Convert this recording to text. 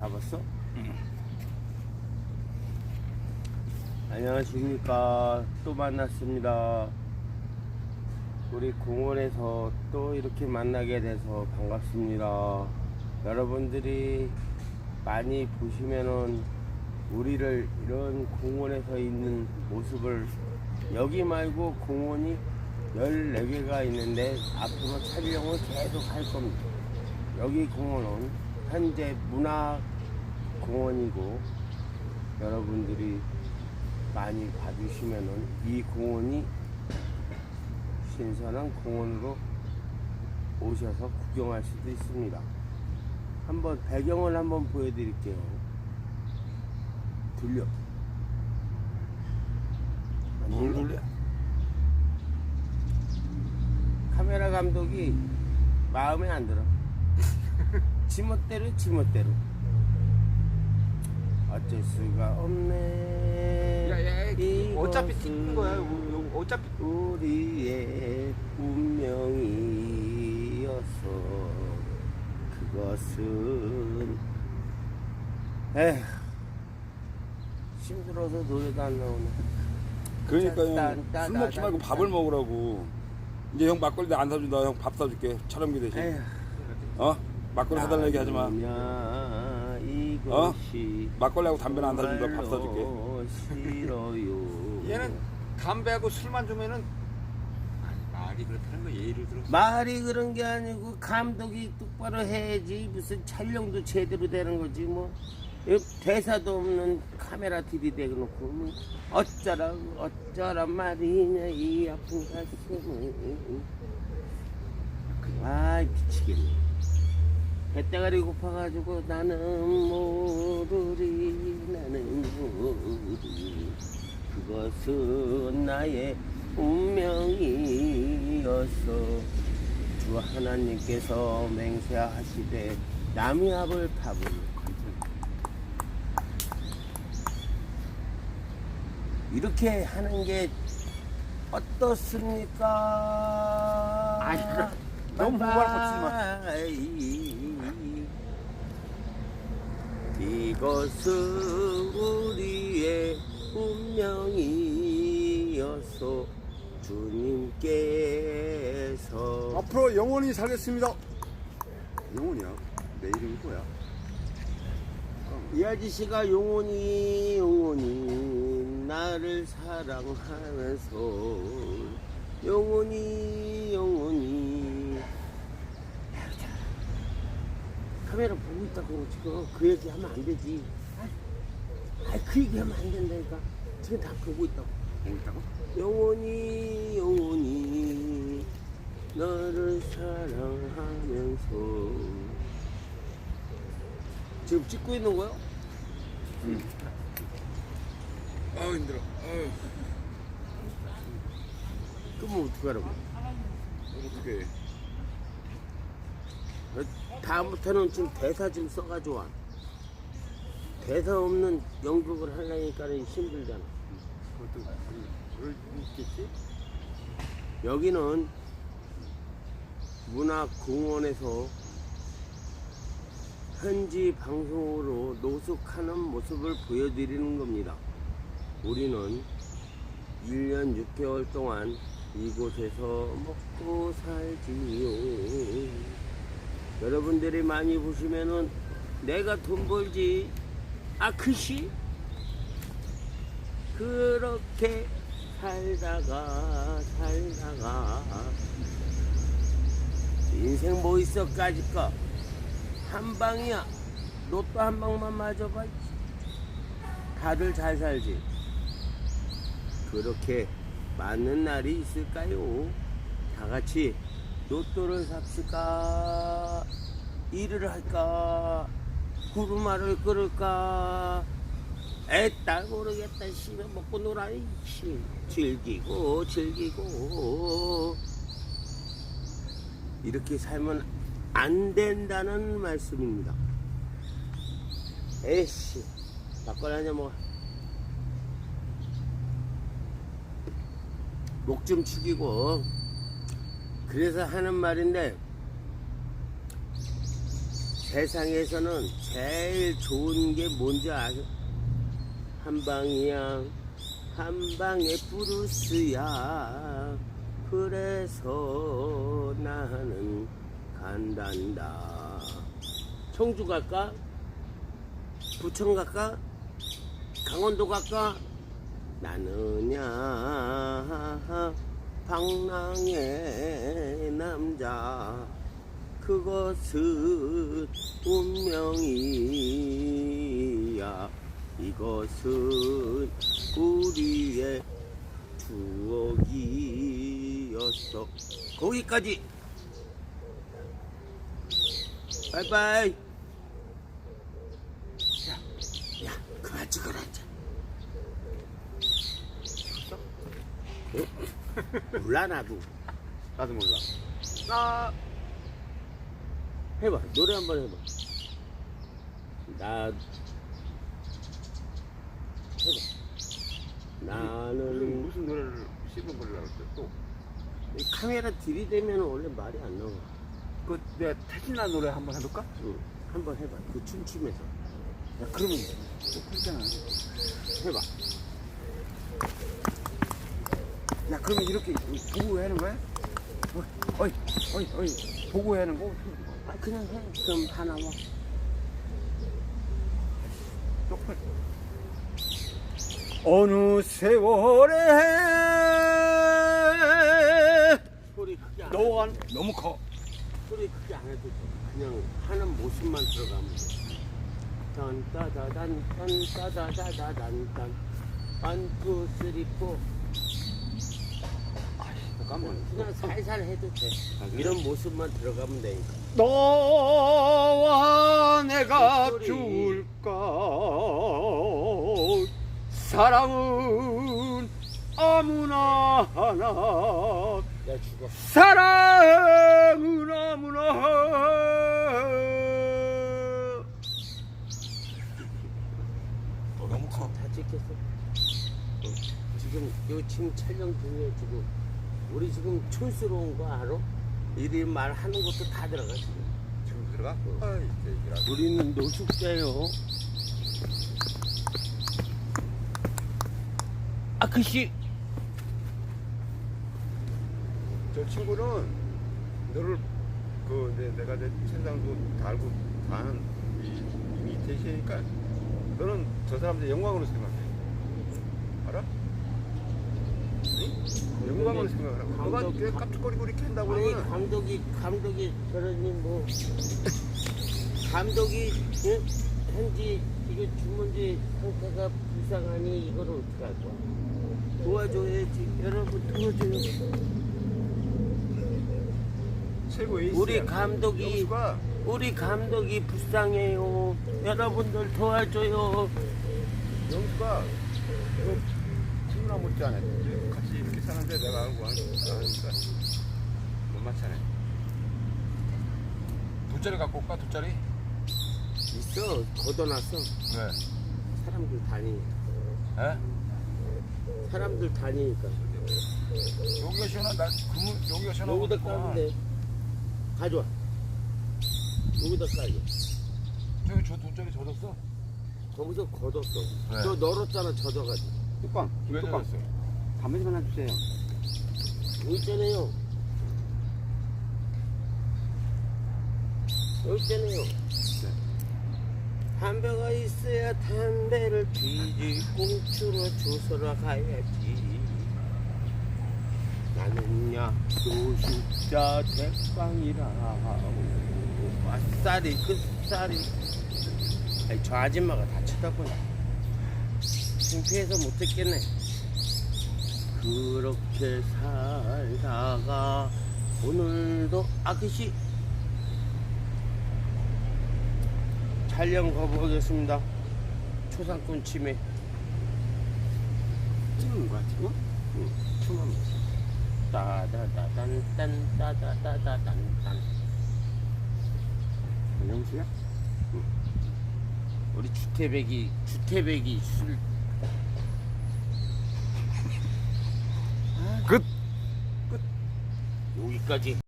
잡았어? 안녕하십니까. 또 만났습니다. 우리 공원에서 또 이렇게 만나게 돼서 반갑습니다. 여러분들이 많이 보시면은 우리를 이런 공원에서 있는 모습을 여기 말고 공원이 14개가 있는데 앞으로 촬영을 계속 할 겁니다. 여기 공원은 현재 문화 공원이고 여러분들이 많이 봐주시면은 이 공원이 신선한 공원으로 오셔서 구경할 수도 있습니다. 한번 배경을 한번 보여드릴게요. 들려. 안 뭘? 돌려? 카메라 감독이 마음에 안 들어. 지멋대로 지멋대로. 어쩔 수가 없네. 야야 어차피 이것은 찍는 거야. 요- 요- 어차피 우리의 운명이어서 그것은 에휴 힘들어서 노래도 안 나오네. 그러니까 딴, 딴, 술 먹지 딴, 말고 딴. 밥을 먹으라고. 이제 형 막걸리 안 사준다. 형 밥 사줄게. 촬영비 대신. 에휴. 어? 막걸리 사달라 얘기 하지 마. 이것이 막걸리하고 담배는 안 사준다. 밥 사줄게. 싫어요. 얘는 담배하고 술만 주면은 아니, 말이 그렇다는 거 예의를 들어서 말이 그런 게 아니고 감독이 똑바로 해야지 무슨 촬영도 제대로 되는 거지 뭐이 대사도 없는 카메라 들이대놓고 뭐 어쩌라 어쩌라 말이냐 이 아픈 가슴을 아 미치겠네 배때가리 고파가지고 나는 모르리 나는 모르리 그것은 나의 운명이어서 주 하나님께서 맹세하시되 남이 합을 밥을 이렇게 하는 게 어떻습니까? 아이, 그래. 너무 무발 뻗지 마. 이것은 우리의 운명이어서 주님께서 앞으로 영원히 살겠습니다. 영원이야? 내 이름이 뭐야? 이 아저씨가 영원히 영원히 나를 사랑하면서 영원히 영원히 카메라 보고 있다고 지금 그 얘기 하면 안 되지 아이 그 얘기 하면 안 된다니까 지금 다 보고 있다고 보고 있다고? 영원히 영원히 너를 사랑하면서 지금 찍고 있는 거야? 아우 힘들어. 아우 그러면 어떡하라고 어떻게? 다음부터는 좀 대사 좀 써가지고 와 대사 없는 연극을 하려니까 힘들잖아 그것도 그럴 수 있겠지? 여기는 문화공원에서 현지 방송으로 노숙하는 모습을 보여드리는 겁니다. 우리는 1년 6개월 동안 이곳에서 먹고 살지요. 여러분들이 많이 보시면은 내가 돈 벌지. 아, 그시? 그렇게 살다가 살다가. 인생 뭐 있어까지 거한 방이야. 로또 한 방만 맞아봐 다들 잘 살지. 그렇게 맞는 날이 있을까요? 다 같이 로또를 삽시까? 일을 할까? 구루마를 끓을까? 에따 모르겠다 씨발. 먹고 놀아 이씨. 즐기고 즐기고. 이렇게 살면 안 된다는 말씀입니다. 에이씨 막걸리 한잔 먹어. 목 좀 축이고 그래서 하는 말인데 세상에서는 제일 좋은 게 뭔지 아세요? 한 방이야 한 방에 브루스야 그래서 나는 간단다 청주 갈까? 부천 갈까? 강원도 갈까? 나는야 방랑의 남자. 그것은 운명이야. 이것은 우리의 추억이었어. 거기까지. 바이바이. 야, 야 그만 찍어라 어? 몰라 나도 나도 몰라. 아 해봐 노래 한 번 해봐 나 해봐 나는 무슨 노래를 씹은 걸로 알았어 또. 이 카메라 들이대면 원래 말이 안 나와 그 내가 태진아 노래 한번 해볼까? 응. 한번 해봐 그 춤추면서 야 그러면 또 풀잖아. 해봐 야 그러면 이렇게 보고 하는 거야? 어, 어이 어이 어이 보고 하는 거? 아 그냥 해 그럼 다 나와. 어느 세월에 소리 크게 안 너와 너무 커. 소리 크게 안 해도 돼. 그냥 하는 모습만 들어가면 돼. 딴따다단 딴따다다다단 딴1 2 3 4잠 깐만. 그냥 살살 해도 돼. 이런 모습만 들어가면 되니까. 너와 내가 목소리. 줄까 사랑은 아무나 하나 내가 죽어. 사랑은 아무나 하나 너무 커. 다 찍혔어. 어, 지금 요 지금 촬영 중에 지금 우리 지금 촌스러운 거 알아? 이리 말하는 것도 다 들어가 지금. 지금 들어가? 아이 새끼라 우리는 노숙자요. 아크씨 저 친구는 너를 그 내, 내가 내 천상도 다 알고 다 아는 이, 이미 대시니까 너는 저 사람들 영광으로 생각해 알아? 응? 영광으로 생각하라고 감독- 왜 깝죽거리고 이렇게 한다고 아니 그러면 감독이 감독이 그러니 뭐 감독이 예? 현지 이거 주문지 상태가 불쌍하니 이거를 어떻게 할 거야? 도와줘야지 여러분 도와줘요. 최고 에이스야 우리 감독이 영수가 우리 감독이 불쌍해요. 여러분들 도와줘요. 영수가 그 친구나 못지않아 사는데 내가 알고 아니까 못 맞잖아 돗자리 갖고 올까? 돗자리? 있어 걷어놨어. 왜? 사람들 다니니까. 에? 사람들 다니니까. 여기가 시원한 나 그물 여기가 시원하고 여기다 까면 돼. 가져와. 여기다 까줘. 저기 저 돗자리 젖었어? 거기서 걷었어. 네. 너 널었잖아 젖어가지고. 뚜껑 왜 뚜껑 젖었어? 좀 하나 주세요 여기 있잖아요. 여기 있잖아요. 담배가 있어야 담배를 피지 꽁추로 주스러 가야지. 나는야 노숙자 대빵이라 아싸리 끝싸리 아니 저 아줌마가 다 쳐다보네 창피해서 못 듣겠네 그렇게 살다가 오늘도 아저씨 촬영 가보겠습니다. 초상권 침해. 찍는 거야 지금? 응, 춤한 따다다단 딴 따다다다단. 딴 영수야? 우리 주태백이 주태백이 술 끝! 여기까지